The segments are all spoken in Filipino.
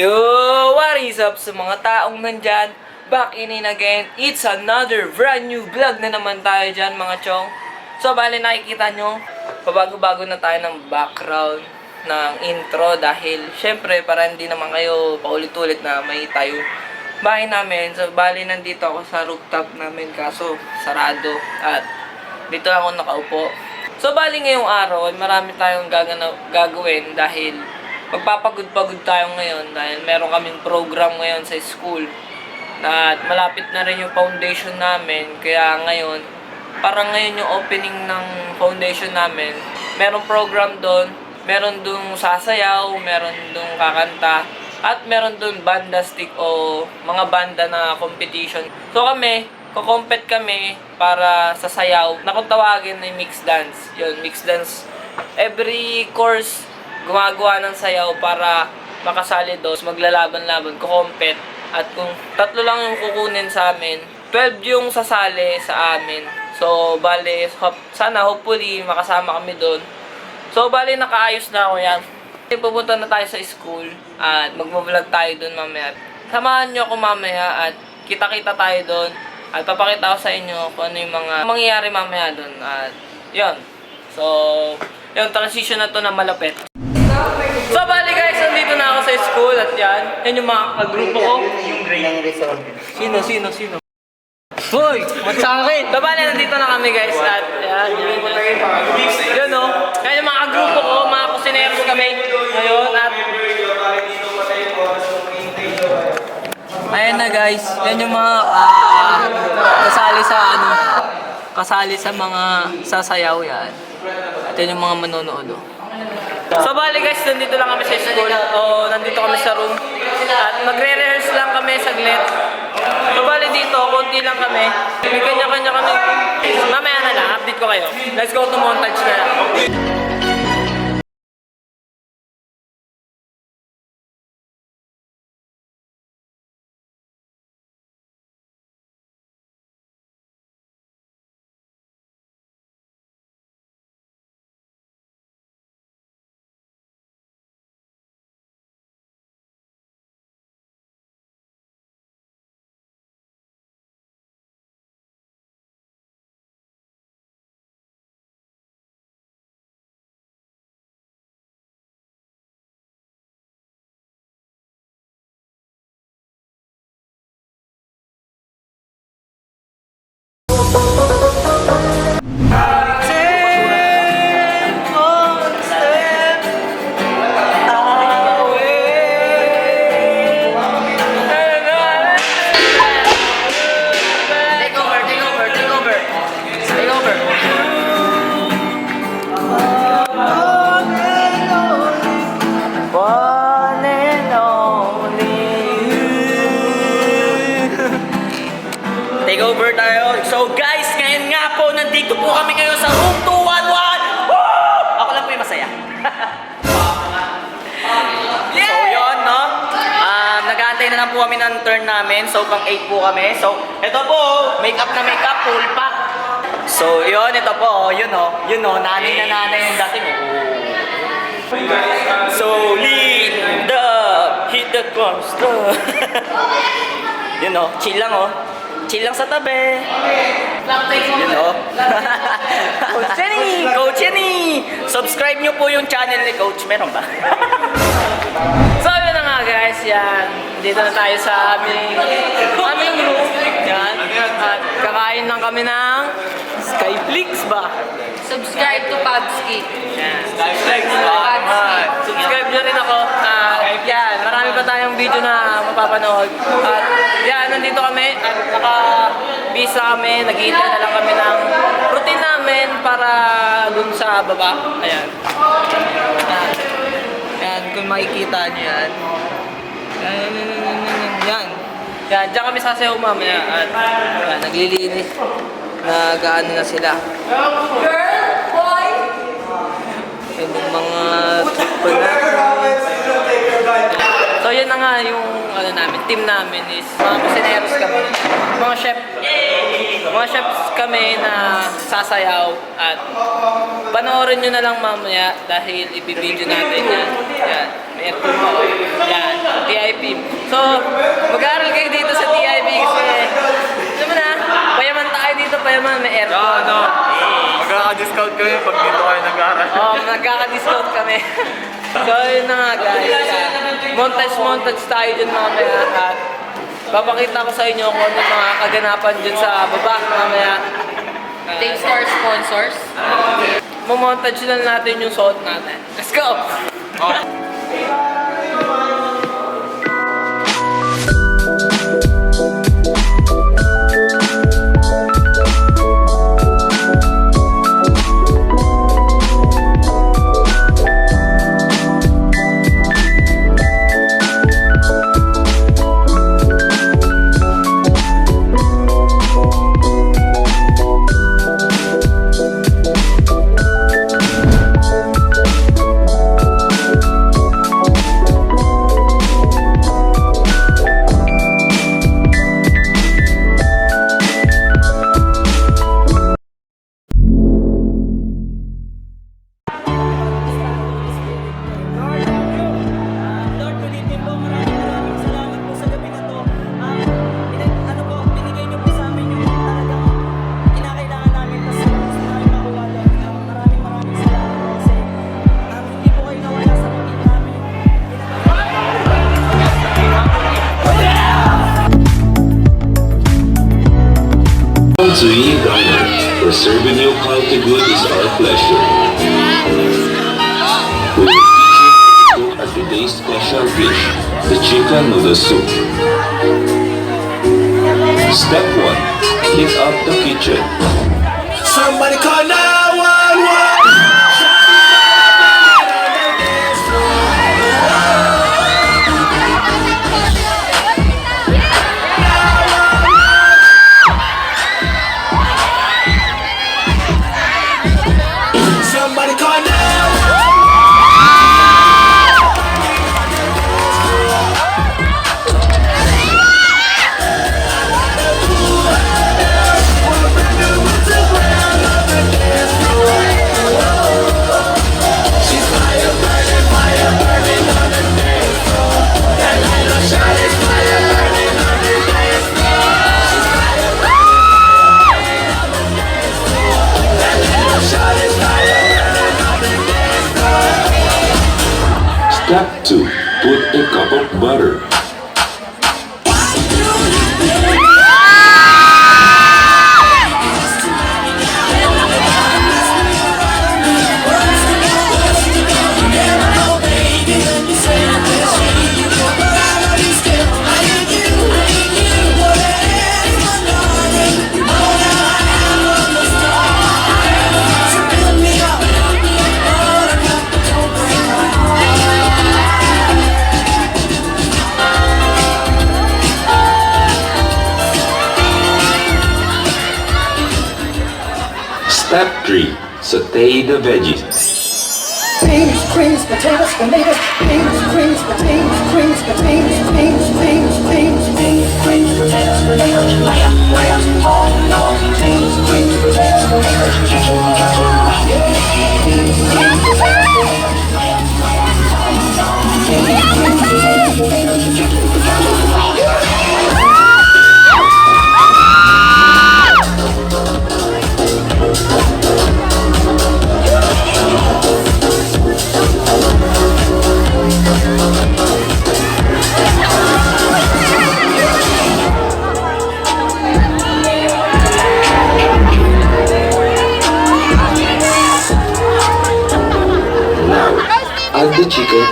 Yo, what is up sa mga taong nandyan? Back in in again. It's another brand new vlog na naman tayo dyan mga chong. So, bali nakikita nyo, pabago-bago na tayo ng background ng intro dahil syempre para hindi naman kayo paulit-ulit na may tayo bahay namin. So, bali nandito ako sa rooftop namin kaso sarado at dito ako nakaupo. So, bali ngayong araw marami tayong gagana- gagawin dahil magpapagod-pagod tayo ngayon dahil meron kaming program ngayon sa school. Na malapit na rin yung foundation namin kaya ngayon parang ngayon yung opening ng foundation namin. Merong program doon meron doon sasayaw meron doon kakanta at meron doon banda stick o mga banda na competition. So kami kukompet kami para sa sayaw na kung tawagin ay mixed dance. Yun mixed dance every course gumagawa ng sayaw para makasali doon, maglalaban-laban, kukompet. At kung tatlo lang yung kukunin sa amin, 12 yung sasali sa amin. So, bale, hop- sana hopefully makasama kami doon. So, bale, nakaayos na ako yan. Pupunta na tayo sa school at magbablog tayo doon mamaya. Samahan nyo ako mamaya at kita-kita tayo doon. At papakita ko sa inyo kung ano yung mga mangyayari mamaya doon. At, yun. So, yung transition na to na malapit. So, bali guys, nandito na ako sa school at yan. Yan yung mga kagrupo ko. ng resort. Sino, sino, sino? Hoy! Sa akin! So, bali, nandito na kami guys at yan, yan, yan. Yun o. Yan yung mga kagrupo ko, mga kusineros kami. Ngayon at... Ayan na guys, yan yung mga ah, kasali sa ano, kasali sa mga sasayaw yan. At yan yung mga manonood. oh. So bali guys, nandito lang kami sa school. O nandito kami sa room. At magre-rehearse lang kami saglit. So bali dito, konti lang kami. May kanya-kanya kami. Mamaya na lang, update ko kayo. Let's go to montage na lang. Namin. So pang 8 po kami. So ito po, makeup na makeup, full pack. So yun, ito po, yun oh. Yun oh, nanay na nanay yung dating oh. So lead the hit the coaster. yun oh, chill lang oh. Chill lang sa tabi. Yun oh. Coach Jenny! Coach Jenny! Subscribe nyo po yung channel ni Coach. Meron ba? yan. Dito na tayo sa aming, aming room. Yan. At kakain lang kami ng Skyflix ba? Subscribe to Pabski. Yan. Skyflix ba? Subscribe nyo rin ako. At yan, marami pa tayong video na mapapanood. At yan, nandito kami at naka-visa kami. Naghihintay na lang kami ng routine namin para dun sa baba. Ayan. Yan. Yan, kung makikita nyo yan. Yan, yan, yan, yan, yan, yan. Yan, dyan kami sasayaw mamaya. At yan, naglilinis. Nag-ano na sila. Girl, boy, yung mga. So yun na nga yung ano namin, team namin is mga kusineros kami. Mga chef. mga chefs kami na sasayaw at panoorin nyo na lang mamaya dahil ibibideo natin yan. Yan. May aircon pa ako. Yan. TIP. So, mag-aaral kayo dito sa TIP kasi, alam mo na, payaman tayo dito, payaman, may aircon. Kaya ano, magkaka-discount kami pag dito kayo nag-aaral. Oo, oh, nagkaka-discount kami. so, yun na nga guys. Montage-montage tayo dyan mamaya at papakita ko sa inyo kung ano mga kaganapan dyan sa baba mamaya. Thanks to our sponsors. Mamontage lang natin yung suot natin. Let's go! Lord, good is our pleasure. We will teach you to cook our today's special dish, the chicken noodle soup. Step 1. Heat up the kitchen. Somebody call 911. The veggies. Beans, creams, potatoes, tomatoes, beans, creams, potatoes, creams, potatoes, beans, beans, beans, beans, creams, potatoes, tomatoes,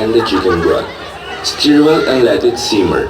and the chicken broth. Stir well and let it simmer.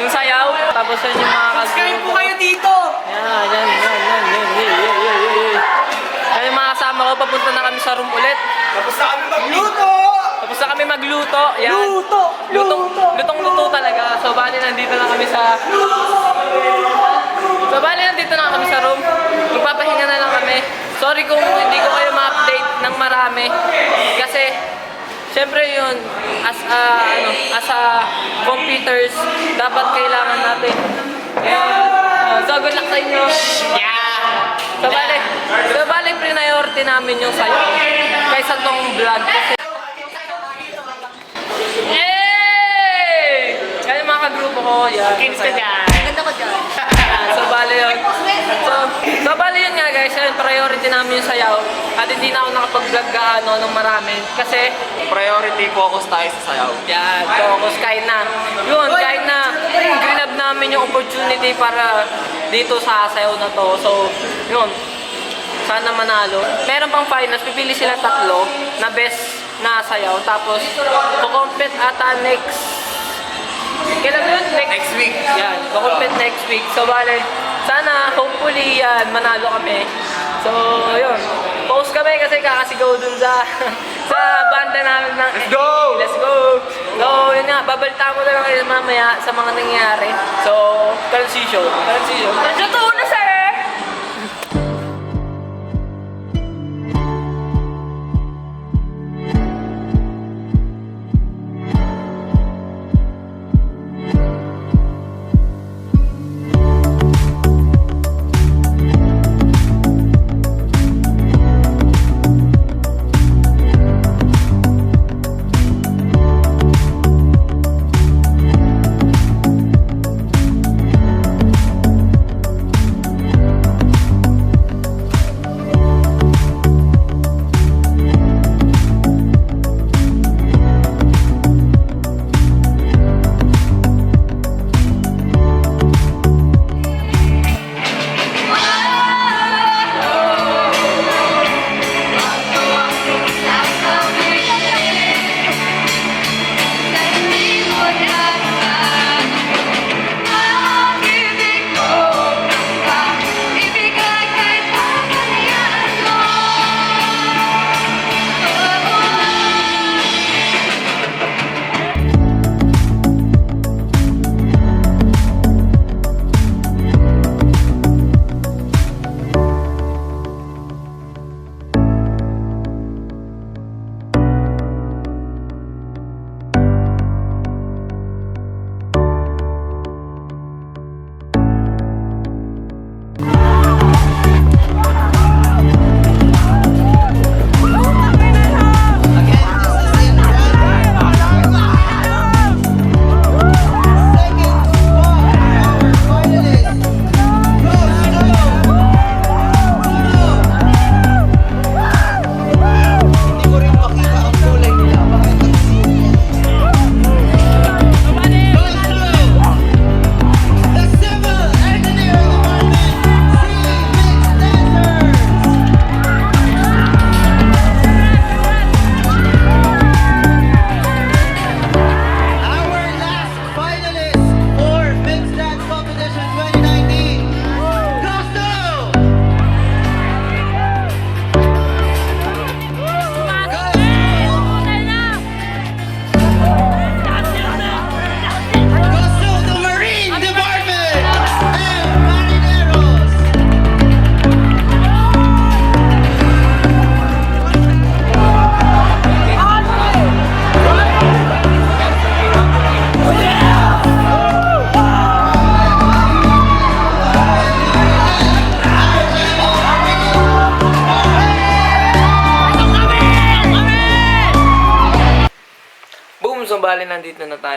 Yung sayaw. Tapos yun yung mga Subscribe po kagrupo. kayo dito! Yan, yan, yan, yan, yan, yan, yan, yan, yan, yan. Yung mga kasama ko, papunta na kami sa room ulit. Tapos na kami magluto! Tapos na kami magluto. Yan. Luto! Luto! lutong luto talaga. So, bali, nandito na kami sa... So, bali, nandito na kami sa room. Magpapahinga na lang kami. Sorry kung hindi ko kayo ma-update ng marami. Kasi, syempre yun, as a, ano, as a computers, dapat kailangan natin. Ayan. So, good luck sa inyo. Yeah! So, bali, so, bali, priority namin yung sayo. Kaysa tong vlog. Kasi, Yay! Kaya mga kagrupo ko, yan. Kinis ka dyan. Ganda ko dyan. so, bali yun. So, bali yun nga guys, yun, priority namin yung sayaw. At hindi na ako nakapag-vlog gaano ng marami. Kasi, Priority focus tayo sa sayaw. yan, focus kahit na. Yun, kahit na grab namin yung opportunity para dito sa sayaw na to. So, yun. Sana manalo. Meron pang finals, pipili sila tatlo na best na sayaw. Tapos, kukompet ata next Kailan ba yun? Next, Next week. Yan, kukompet next week. So, bale, sana, hopefully, yan, manalo kami. So, yun. Post kami kasi kakasigaw dun sa sa banda namin ng Let's go! Let's go! So, yun nga, babalita mo na lang kayo mamaya sa mga nangyayari. So, transition. Transition. Transition na, sir!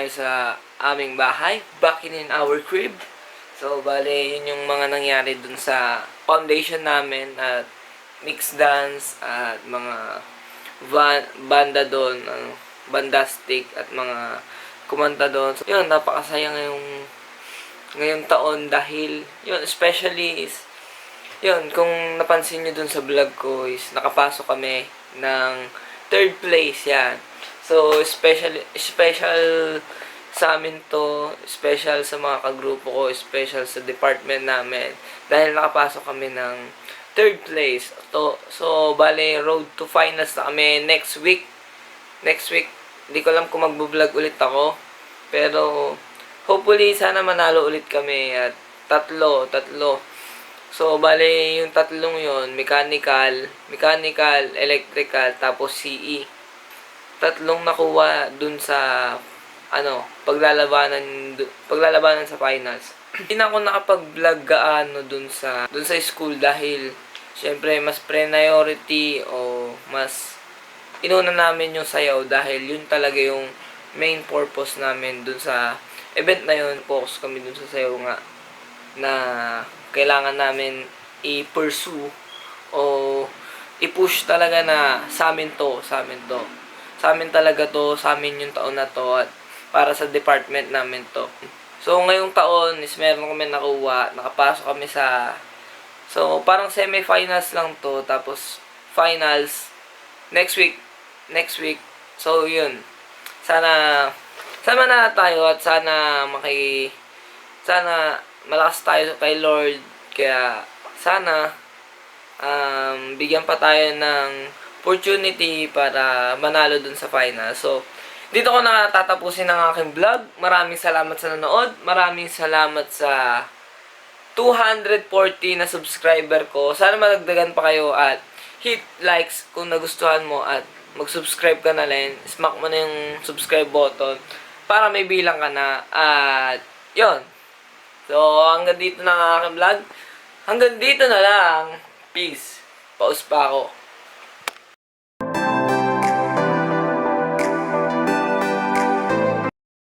Tayo sa aming bahay. Back in our crib. So, bali, yun yung mga nangyari dun sa foundation namin at mix dance at mga van, banda doon, ano, bandastic at mga kumanta doon. So, yun, napakasaya ngayong ngayong taon dahil, yun, especially is, yun, kung napansin nyo dun sa vlog ko is nakapasok kami ng third place yan. So, special, special sa amin to, special sa mga kagrupo ko, special sa department namin. Dahil nakapasok kami ng third place. To, so, bale, road to finals na kami next week. Next week, di ko alam kung magbo-vlog ulit ako. Pero, hopefully, sana manalo ulit kami. At tatlo, tatlo. So, bale, yung tatlong yon mechanical, mechanical, electrical, tapos CE. Tatlong nakuha dun sa, ano, paglalabanan, paglalabanan sa finals. Hindi na ako nakapag-vlog gaano dun sa, dun sa school dahil, syempre, mas priority o mas inuna namin yung sayaw dahil yun talaga yung main purpose namin dun sa event na yun. Focus kami dun sa sayaw nga na kailangan namin i-pursue o i-push talaga na sa amin to, sa amin to. Sa amin talaga to, sa amin yung taon na to at para sa department namin to. So ngayong taon is meron kami nakuha, nakapasok kami sa So parang semi-finals lang to tapos finals next week next week. So yun. Sana sama na tayo at sana maki sana malakas tayo kay Lord kaya sana um, bigyan pa tayo ng opportunity para manalo dun sa final. So, dito ko na tatapusin ang aking vlog. Maraming salamat sa nanood. Maraming salamat sa 240 na subscriber ko. Sana madagdagan pa kayo at hit likes kung nagustuhan mo at mag-subscribe ka na rin. Smack mo na yung subscribe button para may bilang ka na. At, yon So, hanggang dito na ang aking vlog. Hanggang dito na lang. Peace. Pause pa ako.